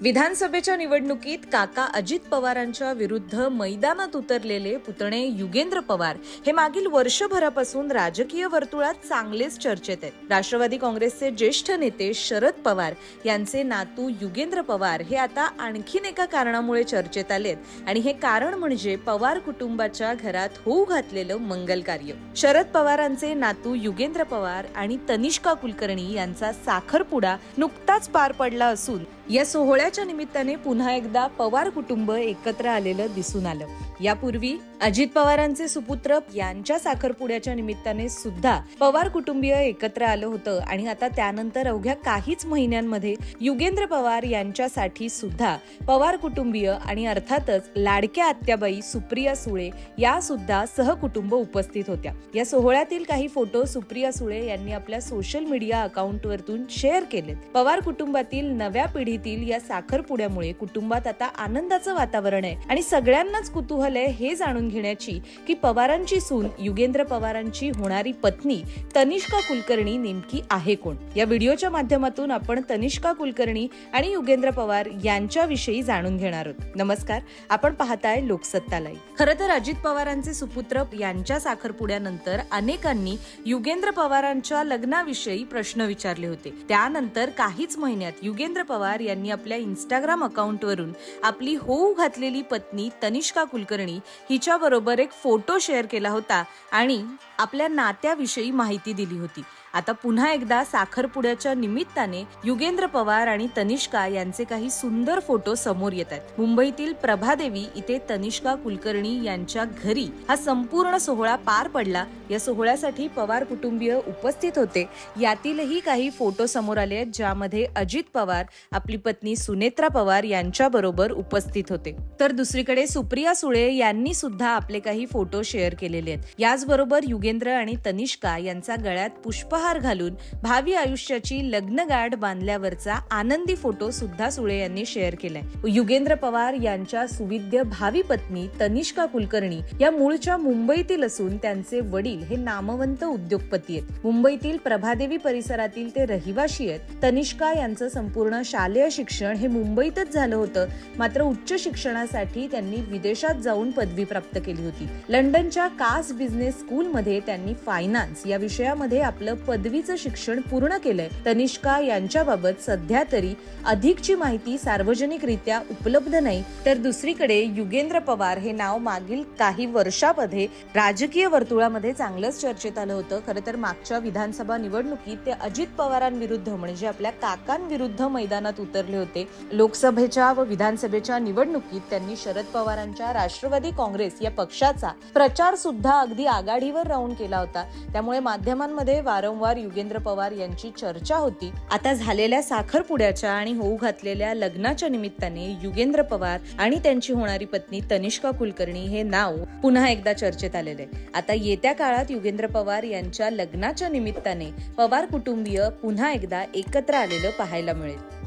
विधानसभेच्या निवडणुकीत काका अजित पवारांच्या विरुद्ध मैदानात उतरलेले पुतणे युगेंद्र पवार हे मागील वर्षभरापासून राजकीय वर्तुळात चांगलेच चर्चेत आहेत. राष्ट्रवादी काँग्रेसचे ज्येष्ठ नेते शरद पवार यांचे नातू युगेंद्र पवार हे आता आणखीन एका कारणामुळे चर्चेत आलेत आणि हे कारण म्हणजे पवार कुटुंबाच्या घरात होऊ घातलेलं मंगल कार्य. शरद पवारांचे नातू युगेंद्र पवार आणि तनिष्का कुलकर्णी यांचा साखरपुडा नुकताच पार पडला असून या सोहळ्याच्या निमित्ताने पुन्हा एकदा पवार कुटुंब एकत्र आलेलं दिसून आलं. यापूर्वी अजित पवारांचे सुपुत्र यांच्या साखरपुड्याच्या निमित्ताने सुद्धा पवार कुटुंबीय एकत्र आलं होतं. आणि आता त्यानंतर अवघ्या काहीच महिन्यांमध्ये युगेंद्र पवार यांच्यासाठी सुद्धा पवार कुटुंबीय आणि अर्थातच लाडक्या आत्याबाई सुप्रिया सुळे या सुद्धा सहकुटुंब उपस्थित होत्या. या सोहळ्यातील काही फोटो सुप्रिया सुळे यांनी आपल्या सोशल मीडिया अकाउंटवरतून शेअर केलेत. पवार कुटुंबातील नव्या पिढीतील या साखरपुड्यामुळे कुटुंबात आता आनंदाचं वातावरण आहे. आणि सगळ्यांनाच कुतूहल आहे हे जाणून घेण्याची की पवारांची सून युगेंद्र पवारांची होणारी पत्नी तनिष्का कुलकर्णी नेमकी आहे कोण? या व्हिडिओच्या माध्यमातून आपण तनिष्का कुलकर्णी आणि युगेंद्र पवार यांच्याविषयी जाणून घेणार आहोत. नमस्कार आपण पाहताय लोकसत्ता लाईव्ह खरं तर अजित पवारांचे सुपुत्र यांच्या साखरपुड्यानंतर अनेकांनी युगेंद्र पवारांच्या लग्नाविषयी प्रश्न विचारले होते. त्यानंतर काहीच महिन्यात युगेंद्र पवार यांनी आपल्या इंस्टाग्राम अकाउंटवरून आपली होऊ घातलेली पत्नी तनिष्का कुलकर्णी हिच्या बरोबर एक फोटो शेअर केला होता आणि आपल्या नात्याविषयी माहिती दिली होती. आता पुन्हा एकदा साखरपुड्याच्या निमित्ताने युगेंद्र पवार आणि तनिष्का यांचे काही सुंदर फोटो समोर येत आहेत. मुंबईतील प्रभादेवी इथे तनिष्का कुलकर्णी यांच्या घरी हा संपूर्ण सोहळा पार पडला. या सोहळ्यासाठी पवार कुटुंबीय उपस्थित होते. यातीलही काही फोटो समोर आले आहेत ज्यामध्ये अजित पवार आपली पत्नी सुनेत्रा पवार यांच्या बरोबर उपस्थित होते. तर दुसरीकडे सुप्रिया सुळे यांनी सुद्धा आपले काही फोटो शेअर केलेले आहेत. याचबरोबर युगेंद्र आणि तनिष्का यांचा गळ्यात पुष्प उपहार घालून भावी आयुष्याची लग्नगाठ बांधल्यावरचा आनंदी फोटो सुद्धा सुळे यांनी शेअर केलाय. युगेंद्र पवार यांच्या सुविद्य भावी पत्नी तनिष्का कुलकर्णी या मूळच्या मुंबईतील असून त्यांचे वडील हे नामवंत उद्योगपती आहेत. मुंबईतील प्रभादेवी परिसरातील ते रहिवाशी आहेत. तनिष्का यांचं संपूर्ण शालेय शिक्षण हे मुंबईतच झालं होतं. मात्र उच्च शिक्षणासाठी त्यांनी विदेशात जाऊन पदवी प्राप्त केली होती. लंडनच्या कास बिझनेस स्कूलमध्ये त्यांनी फायनान्स या विषयामध्ये आपलं पदवीचं शिक्षण पूर्ण केलंय. तनिष्का यांच्याबाबत सध्या तरी अधिकची माहिती सार्वजनिकरित्या उपलब्ध नाही. तर दुसरीकडे युगेंद्र पवार हे नाव मागील काही वर्षामध्ये राजकीय वर्तुळामध्ये चांगलंच चर्चेत आलं होतं. खरं तर मागच्या विधानसभा निवडणुकीत ते अजित पवारांविरुद्ध म्हणजे आपल्या काकांविरुद्ध मैदानात उतरले होते. लोकसभेच्या व विधानसभेच्या निवडणुकीत त्यांनी शरद पवारांच्या राष्ट्रवादी काँग्रेस या पक्षाचा प्रचार सुद्धा अगदी आघाडीवर राहून केला होता. त्यामुळे माध्यमांमध्ये वारंवार युगेंद्र पवार यांची चर्चा होती. आता झालेल्या साखरपुड्याच्या आणि होऊ घातलेल्या लग्नाच्या निमित्ताने युगेंद्र पवार आणि त्यांची होणारी पत्नी तनिष्का कुलकर्णी हे नाव पुन्हा एकदा चर्चेत आलेले आता येत्या काळात युगेंद्र पवार यांच्या लग्नाच्या निमित्ताने पवार कुटुंबीय पुन्हा एकदा एकत्र आलेलं पाहायला मिळेल.